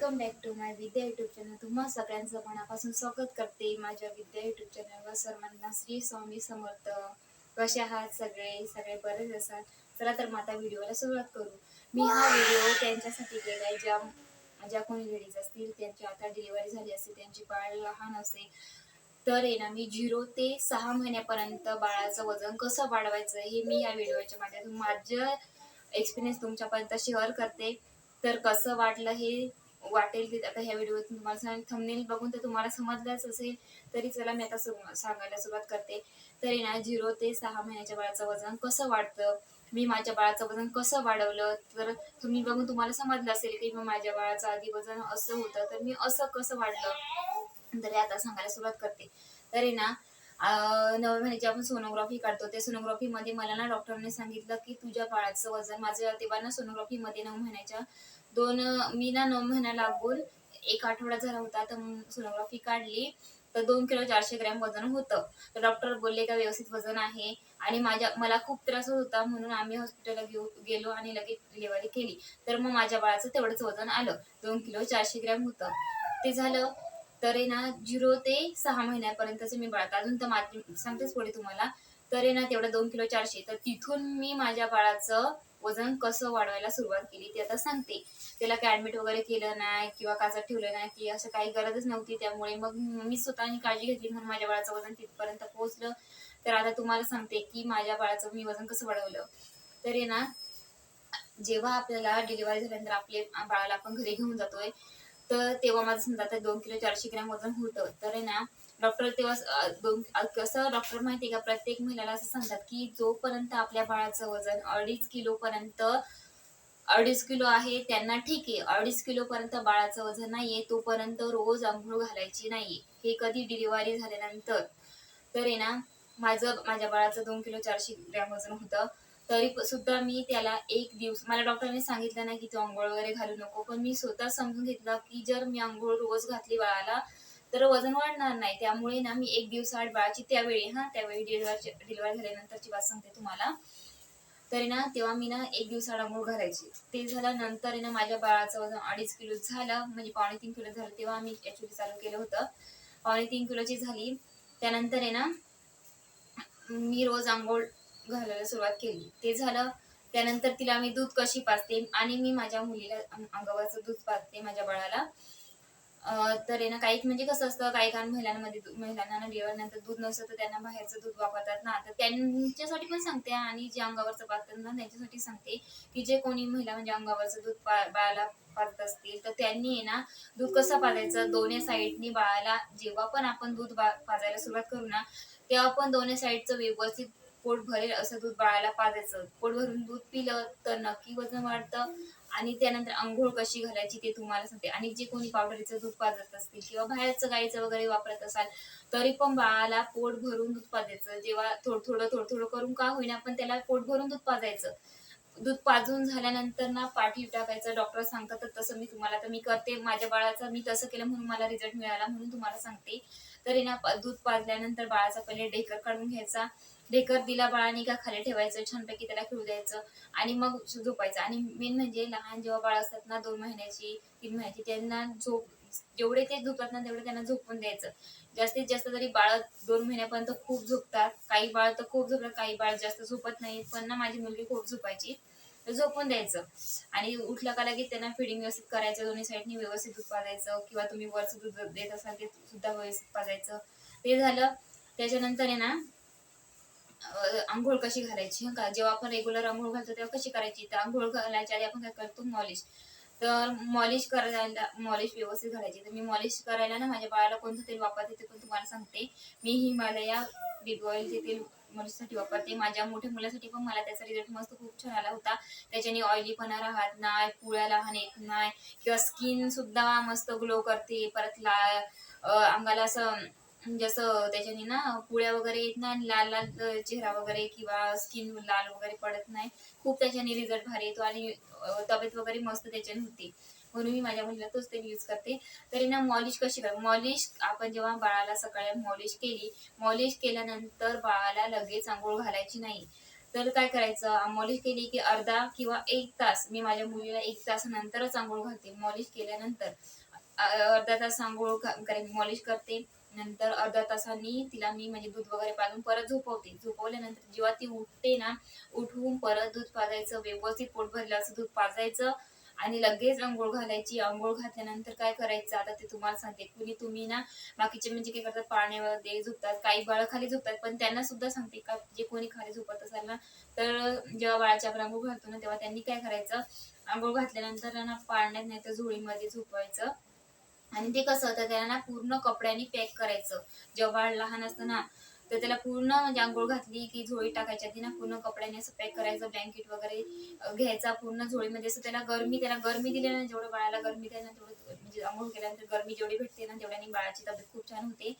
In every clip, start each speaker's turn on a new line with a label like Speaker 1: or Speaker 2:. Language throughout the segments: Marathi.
Speaker 1: Welcome back to my Vidya YouTube channel तुम्हा सगळ्यांचं मनापासून स्वागत करते. माझ्या विद्या युट्यूब चॅनलवर सर्वांना श्री स्वामी समर्थ. कसे आहात सगळे? सगळे बरेच असाल. चला तर मग आता व्हिडिओला सुरुवात करू. मी हा व्हिडिओ त्यांच्यासाठी केलाय ज्या ज्या कोणी लेडीज असतील त्यांची आता डिलिव्हरी झाली असेल त्यांची बाळ लहान असेल तर आहे ना मी झिरो ते सहा महिन्यापर्यंत बाळाचं वजन कसं वाढवायचं हे मी या व्हिडिओच्या माध्यमातून माझं एक्सपिरियन्स तुमच्यापर्यंत शेअर करते. तर कसं वाटलं हे वाटेल ते आता ह्या व्हिडिओतून तुम्हाला सांग थंबनेल बघून तर तुम्हाला समजलंच असेल. तरी चला मी आता सांगायला सुरुवात करते. तरी ना झिरो ते सहा महिन्याच्या बाळाचं वजन कसं वाढतं? मी माझ्या बाळाचं वजन कसं वाढवलं? तर तुम्ही बघून तुम्हाला समजलं असेल की मी माझ्या बाळाचं आधी वजन असं होतं तर मी असं कसं वाढलं? तरी आता सांगायला सुरुवात करते. तरी ना नऊ महिन्याची आपण सोनोग्राफी काढतो. त्या सोनोग्राफी मध्ये मला ना डॉक्टरने सांगितलं की तुझ्या बाळाचं वजन माझं तेव्हा ना सोनोग्राफी मध्ये नऊ महिन्याच्या दोन मी ना नऊ महिन्या लागून एक आठवडा झाला होता तर सोनोग्राफी काढली. तर दोन किलो चारशे ग्रॅम वजन होतं. तर डॉक्टर बोलले का व्यवस्थित वजन आहे. आणि माझ्या मला खूप त्रास होता म्हणून आम्ही हॉस्पिटलला घेऊ गेलो आणि लगेच डिलिव्हरी केली. तर मग माझ्या बाळाचं तेवढंच वजन आलं. दोन किलो चारशे ग्रॅम होतं. ते झालं तर आहे ना झिरो ते सहा महिन्यापर्यंतचं मी बाळात अजून तर माझी सांगतेच पुढे तुम्हाला. तर आहे ना तेवढं दोन किलो चारशे. तर तिथून मी माझ्या बाळाचं वजन कसं वाढवायला सुरुवात केली ते आता सांगते. त्याला काय ऍडमिट वगैरे केलं नाही किंवा काचात ठेवलं नाही की असं काही गरजच नव्हती. त्यामुळे मग मी स्वतःनी काळजी घेतली म्हणून माझ्या बाळाचं वजन तिथपर्यंत पोहोचलं. तर आता तुम्हाला सांगते की माझ्या बाळाचं मी वजन कसं वाढवलं. तर आहे ना जेव्हा आपल्याला डिलिव्हरी झाल्यानंतर आपले बाळाला आपण घरी घेऊन जातोय तर तेव्हा माझं समजा तर दोन किलो चारशे ग्रॅम वजन होतं. तर आहे ना डॉक्टर तेव्हा दोन कसं डॉक्टर माहिती आहे का? प्रत्येक महिलाला असं सांगतात की जोपर्यंत आपल्या बाळाचं वजन अडीच किलो पर्यंत अडीच किलो आहे त्यांना ठीक आहे. अडीच किलो पर्यंत बाळाचं वजन नाहीये तोपर्यंत रोज आंघोळ घालायची नाही हे कधी डिलिव्हरी झाल्यानंतर. तर आहे ना माझं माझ्या बाळाचं दोन किलो चारशे ग्रॅम वजन होतं. तरी सुद्धा मी त्याला एक दिवस मला डॉक्टरांनी सांगितलं नाही की तू आंघोळ वगैरे घालू नको. पण मी स्वतः समजून घेतलं की जर मी आंघोळ रोज घातली बाळाला तर वजन वाढणार नाही. त्यामुळे ना मी एक दिवसाआड बाळाची त्यावेळी हा त्यावेळी डिलिव्हरी डिलिव्हरी झाल्यानंतरची बात सांगते तुम्हाला. तरी ना तेव्हा मी ना एक दिवस आड आंघोळ घालायची. ते झाल्यानंतर आहे ना माझ्या बाळाचं वजन अडीच किलो झालं म्हणजे पावणे तीन किलो झालं तेव्हा मी ऍक्च्युली चालू केलं होतं. पावणे तीन किलोची झाली. त्यानंतर आहे ना मी रोज आंघोळ घालायला सुरुवात केली. ते झालं. त्यानंतर तिला मी दूध कशी पाजते आणि मी माझ्या मुलीला अंगावरचं दूध पाजते माझ्या बाळाला. तर आहे ना काही म्हणजे कसं असतं काही कारण महिलांमध्ये महिलांना ना दूध नसतं तर त्यांना बाहेरचं दूध वापरतात ना. तर त्यांच्यासाठी पण सांगते आणि जे अंगावरचं पाजतात ना त्यांच्यासाठी सांगते की जे कोणी महिला म्हणजे अंगावरचं दूध पा बाळाला पाजत असतील तर त्यांनी ना दूध कसं पाजायचं? दोन्ही साईडनी बाळाला जेव्हा पण आपण दूध पाजायला सुरुवात करू ना तेव्हा पण दोन्ही साईडचं व्यवस्थित पोट भरेल असं दूध बाळाला पाजायचं. पोट भरून दूध पिलं तर नक्की वजन वाढतं आणि त्यानंतर आंघोळ कशी घालायची ते तुम्हाला सांगते. आणि जे कोणी पावडरीचं दूध पाजत असतील किंवा बाहेरचं गाईचं वगैरे वापरत असाल तरी पण बाळाला पोट भरून दूध पाजायचं. जेव्हा थोडं थोडं थोडं थोडं करून का होईना पण त्याला पोट भरून दूध पाजायचं. दूध पाजून झाल्यानंतर ना पाठी टाकायचं. डॉक्टर सांगतात तर तसं मी तुम्हाला तर मी करते. माझ्या बाळाचं मी तसं केलं म्हणून मला रिझल्ट मिळाला म्हणून तुम्हाला सांगते. तरी ना दूध पाजल्यानंतर बाळाचा पहिले डेकर काढून घ्यायचा. डेकर दिला बाळाने का खाली ठेवायचं छानपैकी त्याला खेळू द्यायचं आणि मग झोपायचं. आणि मेन म्हणजे लहान जेव्हा बाळ असतात ना दोन महिन्याची तीन महिन्याची त्यांना झोप जेवढे ते झोपतात ना तेवढे त्यांना झोपून द्यायचं. जास्तीत जास्त तरी बाळ दोन महिन्यापर्यंत खूप झोपतात. काही बाळ तर खूप झोपतात काही बाळ जास्त झोपत नाही. पण ना माझी मुलगी खूप झोपायची. तर झोपून द्यायचं. आणि उठलं का लगेच त्यांना फिडिंग व्यवस्थित करायचं दोन्ही साईडनी व्यवस्थित दूध पाजायचं. किंवा तुम्ही वरचं दूध देत असाल ते सुद्धा व्यवस्थित पाजायचं. ते झालं. त्याच्यानंतर आहे ना आंघोळ कशी घालायची? का? जेव्हा आपण रेग्युलर आंघोळ घालतो तेव्हा कशी करायची? तर आंघोळ घालायच्या आधी आपण काय करतो? मॉलिश. तर मॉलिश करायला मॉलिश व्यवस्थित घालायची. तर मी मॉलिश करायला ना माझ्या बाळाला कोणतं तेल वापरते ते पण तुम्हाला सांगते. मी हिमालया बिग ऑइलचे तेल मॉलिशसाठी वापरते. माझ्या मोठ्या मुलासाठी पण मला त्याचा रिझल्ट मस्त खूप छान आला होता. त्याच्याने ऑइलीपणा राहत नाही पुळ्या लहान येत नाही. किंवा स्किन सुद्धा मस्त ग्लो करते. परत ला अंगाला असं म्हणजे जसं त्याच्याने ना पुळ्या वगैरे येत नाही आणि लाल लाल चेहरा वगैरे किंवा स्किन लाल वगैरे पडत नाही. खूप त्याच्याने रिझल्ट भारी येतो आणि तब्येत वगैरे मस्त त्याच्याने होते. म्हणून मी माझ्या मुलीला तोच तेल यूज करते. तरी ना मॉलिश कशी कर मॉलिश आपण जेव्हा बाळाला सकाळी मॉलिश केली मॉलिश केल्यानंतर बाळाला लगेच आंघोळ घालायची नाही. तर काय करायचं? मॉलिश केली की अर्धा किंवा एक तास मी माझ्या मुलीला एक तासानंतरच आंघोळ घालते. मॉलिश केल्यानंतर अर्धा तास आंघोळ मॉलिश करते. नंतर अर्धा तासांनी तिला मी म्हणजे दूध वगैरे पाजून परत झोपवते. झोपवल्यानंतर जेव्हा ती उठते ना उठवून परत दूध पाजायचं व्यवस्थित पोट भरलं असं दूध पाजायचं आणि लगेच आंघोळ घालायची. आंघोळ घातल्यानंतर काय करायचं? आता ते तुम्हाला सांगते. कुणी तुम्ही ना बाकीचे म्हणजे काय करतात पाण्यामध्ये झोपतात. काही बाळ खाली झोपतात पण त्यांना सुद्धा सांगते का जे कोणी खाली झोपत असाल ना तर जेव्हा बाळाची आपण आंघोळ घालतो ना तेव्हा त्यांनी काय करायचं? आंघोळ घातल्यानंतर ना पाण्यात नाही तर झोळीमध्ये झोपवायचं. आणि ते कसं होतं त्याला ना पूर्ण कपड्यांनी पॅक करायचं. जेव्हा लहान असतं ना तर त्याला पूर्ण म्हणजे आंघोळ घातली की झोळी टाकायची आधी ना पूर्ण कपड्याने असं पॅक करायचं ब्लँकेट वगैरे घ्यायचा पूर्ण झोळीमध्ये. असं त्याला गरमी त्याला गरमी दिली ना जेवढं बाळाला गरमी द्यायला ना तेवढं म्हणजे आंघोळ केल्यानंतर गरमी जेवढी भेटते ना तेवढ्याने बाळाची तब्येत खूप छान होते.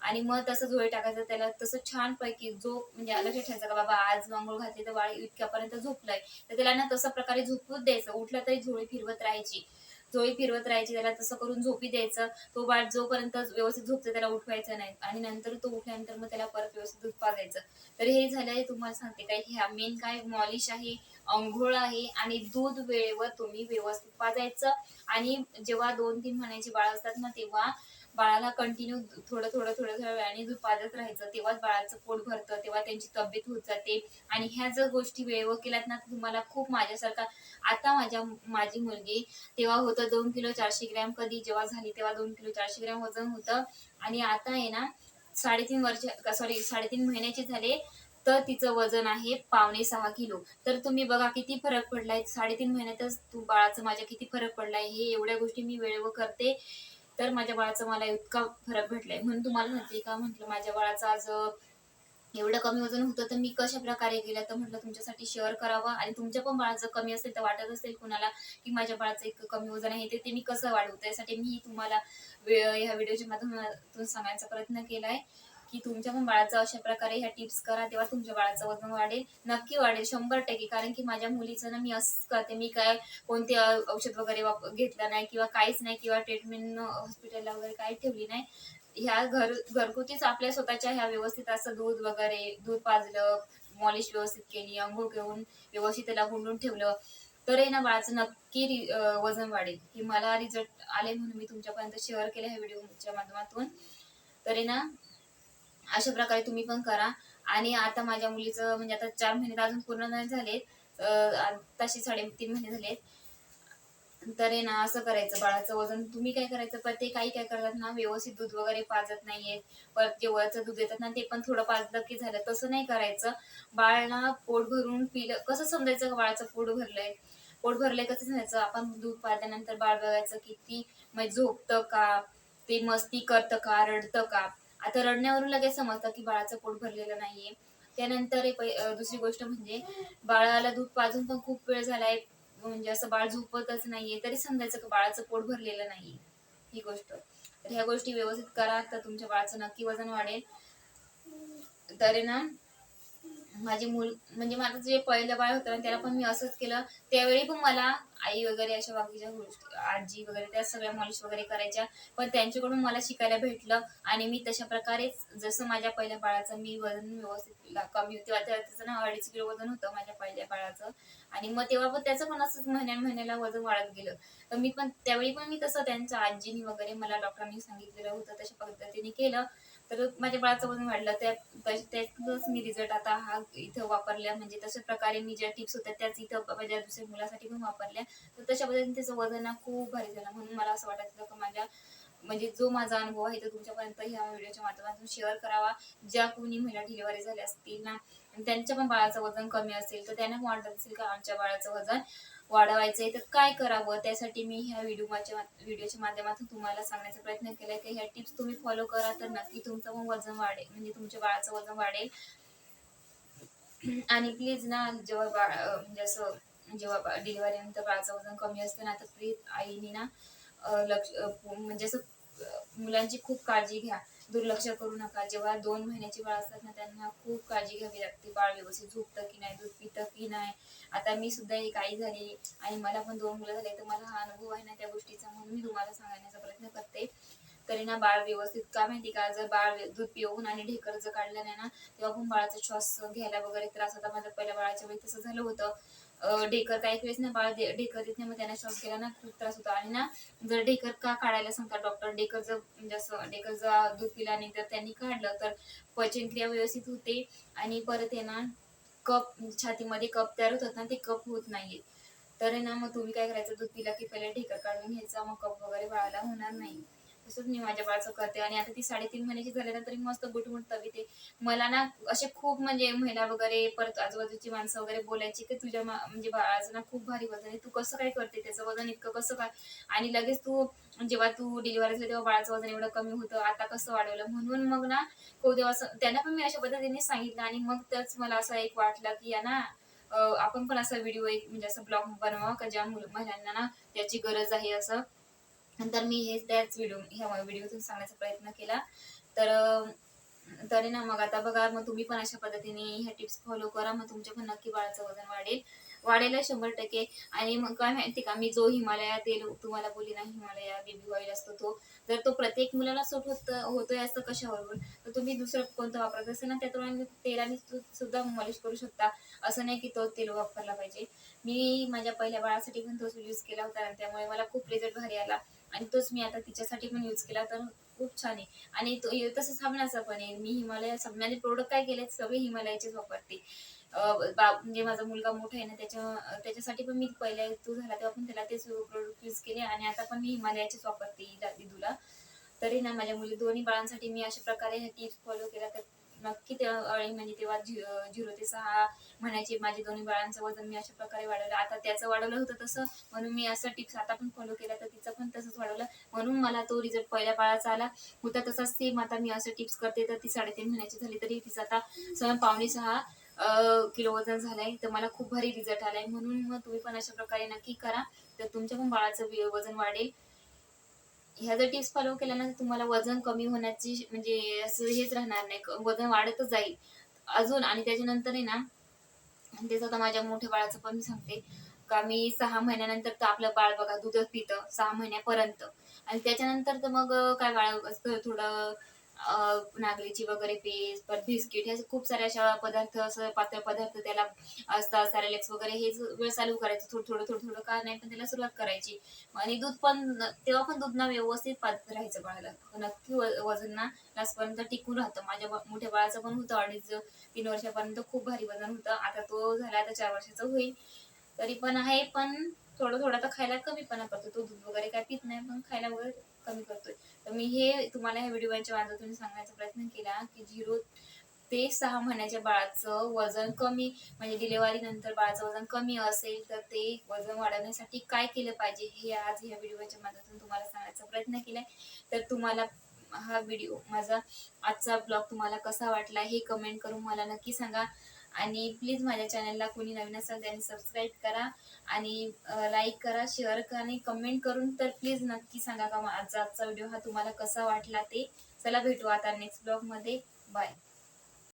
Speaker 1: आणि मग तसं झोळी टाकायचं त्याला तसं छान पैकी झोप म्हणजे लक्षात ठेवायचं का बाबा आज आंघोळ घातली तर बाळ इतक्यापर्यंत झोपलंय. तर त्याला ना तसं प्रकारे झोपूच द्यायचं. उठलं तरी झोळी फिरवत राहायची. झोळी फिरवत राहायची त्याला तसं करून झोपी द्यायचं. तो बाळ जोपर्यंत व्यवस्थित झोपतो त्याला उठवायचं नाही. आणि नंतर तो उठल्यानंतर मग त्याला परत व्यवस्थित दूध पाजायचं. तर हे झालंय तुम्हाला सांगते काय ह्या मेन काय मॉलिश आहे अंघोळ आहे आणि दूध वेळेवर तुम्ही व्यवस्थित पाजायचं. आणि जेव्हा दोन तीन महिन्याची बाळ असतात ना तेव्हा बाळाला कंटिन्यू थोडं थोडं थोडं थोडं वेळाने पाजत राहायचं तेव्हाच बाळाचं पोट भरतं तेव्हा त्यांची तब्येत होत जाते आणि ह्या जर गोष्टी वेळेवर केल्यात ना तुम्हाला खूप माझ्यासारखा आता माझ्या माझी मुलगी तेव्हा होतं दोन किलो चारशे ग्रॅम कधी जेव्हा झाली तेव्हा दोन किलो चारशे ग्रॅम वजन होतं. आणि आता आहे ना साडेतीन वर्ष सॉरी साडेतीन महिन्याचे झाले तर तिचं वजन आहे पावणे सहा किलो. तर तुम्ही बघा किती फरक पडलाय. साडेतीन महिन्यातच तू बाळाचं माझ्या किती फरक पडलाय हे एवढ्या गोष्टी मी वेळेवर करते. तर माझ्या बाळाचा मला इतका फरक भेटलाय. म्हणून तुम्हाला म्हणते का म्हटलं माझ्या बाळाचं आज एवढं कमी वजन होतं तर मी कशा प्रकारे गेलं तर म्हटलं तुमच्यासाठी शेअर करावं आणि तुमच्या पण बाळाचं कमी असेल तर वाटत असेल कुणाला की माझ्या बाळाचं एक कमी वजन आहे ते मी कसं वाढवू? त्यासाठी मी तुम्हाला ह्या व्हिडिओच्या माध्यमातून सांगायचा प्रयत्न केलाय. की तुमच्या पण बाळाचं अशा प्रकारे ह्या टिप्स करा तेव्हा तुमच्या बाळाचं वजन वाढेल नक्की वाढेल शंभर टक्के. कारण की माझ्या मुलीचं ना मी असंच करते मी काय कोणते औषध वगैरे घेतलं नाही किंवा काहीच नाही किंवा ट्रीटमेंट हॉस्पिटलला वगैरे काही ठेवली नाही. ह्या घर घरगुतीच आपल्या स्वतःच्या ह्या व्यवस्थित असं दूध वगैरे दूध पाजलं मॉलिश व्यवस्थित केली अंघोळ घेऊन व्यवस्थित त्याला गुंडून ठेवलं तर आहे ना बाळाचं नक्की वजन वाढेल. हे मला रिझल्ट आले म्हणून मी तुमच्यापर्यंत शेअर केलं ह्या व्हिडिओच्या माध्यमातून. तर आहे ना अशा प्रकारे तुम्ही पण करा. आणि आता माझ्या मुलीचं म्हणजे आता चार महिने तर अजून पूर्ण नाही झालेत. तसे साडे तीन महिने झालेत. तर ना असं करायचं बाळाचं वजन. तुम्ही काय करायचं? पण ते काही काय करतात ना व्यवस्थित दूध वगैरे पाजत नाहीयेत परत जे वरचं दूध येतात ना ते पण थोडं पाजलं की झालं. तसं नाही करायचं. बाळाला पोट भरून पिलं. कसं समजायचं बाळाचं पोट भरलंय? पोट भरलंय कसं समजायचं? आपण दूध पाजल्यानंतर बाळ बघायचं किती म्हणजे झोपतं का? ते मस्ती करतं का? रडतं का? आता रडण्यावरून लगेच समजतं की बाळाचं पोट भरलेलं नाहीये. त्यानंतर दुसरी गोष्ट म्हणजे बाळाला दूध पाजून पण खूप वेळ झालाय. म्हणजे असं बाळ झोपतच नाहीये. तरी समजायचं की बाळाचं पोट भरलेलं नाहीये. ही गोष्ट. तर ह्या गोष्टी व्यवस्थित करा. तर तुमच्या बाळाचं नक्की वजन वाढेल. तर ना माझे मूल म्हणजे माझं जे पहिलं बाळ होतं ना त्याला पण मी असंच केलं त्यावेळी पण मला आई वगैरे अशा बाकीच्या गोष्टी आजी वगैरे त्या सगळ्या मॉलिश वगैरे करायच्या. पण त्यांच्याकडून मला शिकायला भेटलं आणि मी तशा प्रकारेच जसं माझ्या पहिल्या बाळाचं मी वजन व्यवस्थित कमी होते त्याचं ना अडीच किलो वजन होतं माझ्या पहिल्या बाळाचं. आणि मग तेव्हा पण त्याचं पण असंच महिन्या महिन्याला वजन वाढत गेलं. तर मी पण त्यावेळी पण मी तसं त्यांच्या आजीनी वगैरे मला डॉक्टरांनी सांगितलेलं होतं तशा पद्धतीने केलं. तर माझ्या बाळाचं वजन वाढलं त्या त्यातच मी रिझल्ट आता हा इथं वापरल्या. म्हणजे तशा प्रकारे मी ज्या टिप्स होत्या त्याच इथं माझ्या दुसऱ्या मुलासाठी पण वापरल्या. तर तशा पद्धतीने त्याचं वजन खूप भारी झालं म्हणून मला असं वाटायचं का माझ्या म्हणजे जो माझा अनुभव आहे तो तुमच्यापर्यंत ह्या व्हिडिओच्या माध्यमातून शेअर करावा. ज्या कोणी महिला डिलिव्हरी झाल्या असतील ना त्यांच्या पण बाळाचं वजन कमी असेल तर त्यांना वाटत असेल का आमच्या बाळाचं वजन वाढवायचं आहे तर काय करावं? त्यासाठी मी ह्या व्हिडिओच्या व्हिडिओच्या माध्यमातून तुम्हाला सांगण्याचा प्रयत्न केलाय. की ह्या टिप्स तुम्ही फॉलो करा तर नक्की तुमचं पण वजन वाढेल. म्हणजे तुमच्या बाळाचं वजन वाढेल. आणि प्लीज ना जेव्हा बाळ म्हणजे असं जेव्हा डिलिव्हरी नंतर बाळाचं वजन कमी असतं ना तर प्लीज आईने ना लक्ष म्हणजे असं मुलांची खूप काळजी घ्या. दुर्लक्ष करू नका. जेव्हा दोन महिन्याची बाळ असतात ना त्यांना खूप काळजी घ्यावी लागते. बाळ व्यवस्थित झोपतं की नाही दूध पितं की नाही. आता मी सुद्धा एक आई झाली आणि मला पण दोन मुलं झाले तर मला हा अनुभव आहे ना त्या गोष्टीचा. म्हणून मी तुम्हाला सांगण्याचा प्रयत्न करते. तरी ना बाळ व्यवस्थित का माहिती का जर बाळ दूध पिऊन आणि ढेकर जर काढलं नाही ना तेव्हा पण बाळाचा श्वास घ्यायला वगैरे त्रास होता. माझ्या पहिल्या बाळाच्या वेळी तसं झालं होतं. ढेकर काही वेळेस ना बाळ ढेकर देत नाही मग त्यांना श्वास केला ना खूप त्रास होतो. आणि ना जर ढेकर का काढायला सांगतात डॉक्टर ढेकर जर म्हणजे असं ढेकर जर दूध पिला नाही तर त्यांनी काढलं तर पचनक्रिया व्यवस्थित होते. आणि परत आहे ना कप छातीमध्ये कप तयार होतात ना ते कप होत नाहीये. तर ना मग तुम्ही काय करायचं? दूध पिला की पहिले ढेकर काढून घ्यायचा मग कप वगैरे बाळाला होणार नाही. तसंच मी माझ्या बाळाचं करते. आणि आता ती साडेतीन महिन्याची झाल्यानंतर ना तरी मस्त गुटमुट तवी मला ना असे खूप म्हणजे महिला वगैरे परत आजूबाजूची माणसं वगैरे बोलायची की तुझ्या म्हणजे बाळाचं ना खूप भारी वजन आहे. तू कसं काय करते? त्याचं वजन इतकं कसं काय आणि लगेच तू जेव्हा तू डिलिव्हरी झाली तेव्हा बाळाचं वजन एवढं कमी होतं. आता कसं वाढवलं? म्हणून मग ना खूप दिवस त्यांना पण मी अशा पद्धतीने सांगितलं. आणि मग त्याच मला असं एक वाटलं की या ना आपण पण असा व्हिडिओ एक म्हणजे असं ब्लॉग बनवा का ज्या मुलं महिलांना ना त्याची गरज आहे असं. नंतर मी हे त्याच व्हिडिओ ह्या व्हिडिओतून सांगण्याचा प्रयत्न केला. तर तरी ना मग आता बघा मग तुम्ही पण अशा पद्धतीने ह्या टिप्स फॉलो करा. मग तुमच्या पण नक्की बाळाचं वजन वाढेल. वाढेल शंभर टक्के. आणि मग काय माहिती का मी जो हिमालया तेल तुम्हाला बोली ना हिमालया बेबी ऑइल असतो तो. जर तो प्रत्येक मुलाला सूट होत होतोय असं कशावरून? तर तुम्ही दुसरं कोणतं वापरत असेल ना त्यातून तेलाने सुद्धा मॉलिश करू शकता. असं नाही की तो तेल वापरला पाहिजे. मी माझ्या पहिल्या बाळासाठी पण तोच यूज केला होता आणि त्यामुळे मला खूप रिझल्ट भारी आला. आणि तोच मी आता तिच्यासाठी पण यूज केला तर खूप छान आहे. आणि तो तसं साबणाचा पण आहे. मी हिमालय माझे म्हणजे प्रोडक्ट काय केले सगळे हिमालयाचेच वापरते. बा- म्हणजे माझा मुलगा मोठा आहे ना त्याच्या त्याच्यासाठी पण मी पहिल्या तू झाला तेव्हा पण त्याला तेच प्रोडक्ट यूज केले. आणि आता पण मी हिमालयाचेच वापरते दादी दिदूला तरी ना माझ्या मुली दोन्ही बाळांसाठी मी अशा प्रकारे टिप्स फॉलो केला तर नक्की तेव्हा अळी म्हणजे तेव्हा झि- झिरो ते सहा म्हणायचे माझे दोन्ही बाळांचं वजन मी अशा प्रकारे वाढवलं. आता त्याचं वाढवलं होतं तसं म्हणून मी असं टिप्स आता पण फॉलो केला तर तिचं पण तसंच वाढवलं. म्हणून मला तो रिझल्ट पहिल्या बाळाचा आला. होता तसाच सेम आता मी असं टिप्स करते तर ती साडेतीन महिन्याची झाली तरी तिचं आता सहा पावणे सहा किलो वजन झालंय. तर मला खूप भारी रिझल्ट आलाय. म्हणून मग तुम्ही पण अशा प्रकारे नक्की करा. तर तुमच्या पण बाळाचं वजन वाढेल. ह्या जर टिप्स फॉलो केल्या ना तुम्हाला वजन कमी होण्याची म्हणजे असं हेच राहणार नाही. वजन वाढतच जाईल. अजून आणि त्याच्यानंतर आहे ना तेच आता माझ्या मोठ्या बाळाचं पण मी सांगते का मी सहा महिन्यानंतर तर आपलं बाळ बघा दूधच पितं सहा महिन्यापर्यंत. आणि त्याच्यानंतर तर मग काय बाळ असतं थोडं नागलीची वगैरे पेस्ट परत बिस्किट हे खूप सारे अशा पदार्थ असं पातळ पदार्थ त्याला असतात सॅरेलेक्स वगैरे हेच वेळ चालू करायचं. थोडं थोडं थोडं थोडं का नाही पण त्याला सुरुवात करायची. आणि दूध पण तेव्हा पण दूध ना व्यवस्थित पात राहायचं बाळाला. नक्की व- वजन ना लास्टपर्यंत टिकून राहतं. माझ्या मोठ्या बाळाचं पण होतं अडीच तीन वर्षापर्यंत खूप भारी वजन होतं. आता तो झाला आता चार वर्षाचा होईल. तरी पण आहे पण थोडं थोडं तर खायला कमीपणा करतो. तो दूध वगैरे काय पित नाही पण खायला वगैरे कमी करतोय. तर मी हे तुम्हाला ह्या व्हिडिओच्या माध्यमातून सांगण्याचा प्रयत्न केला की झिरो ते सहा महिन्याच्या बाळाचं वजन कमी म्हणजे डिलेवरी नंतर बाळाचं वजन कमी असेल तर ते वजन वाढवण्यासाठी काय केलं पाहिजे हे आज ह्या व्हिडिओच्या माध्यमातून तुम्हाला सांगण्याचा प्रयत्न केलाय. तर तुम्हाला हा व्हिडिओ माझा आजचा ब्लॉग तुम्हाला कसा वाटला हे कमेंट करून मला नक्की सांगा. आणि प्लीज माझ्या चॅनलला कोणी नवीन असेल त्यांनी सबस्क्राईब करा आणि लाईक करा शेअर करा आणि कमेंट करून तर प्लीज नक्की सांगा का माझा आजचा व्हिडिओ हा तुम्हाला कसा वाटला ते. चला भेटू आता नेक्स्ट ब्लॉगमध्ये बाय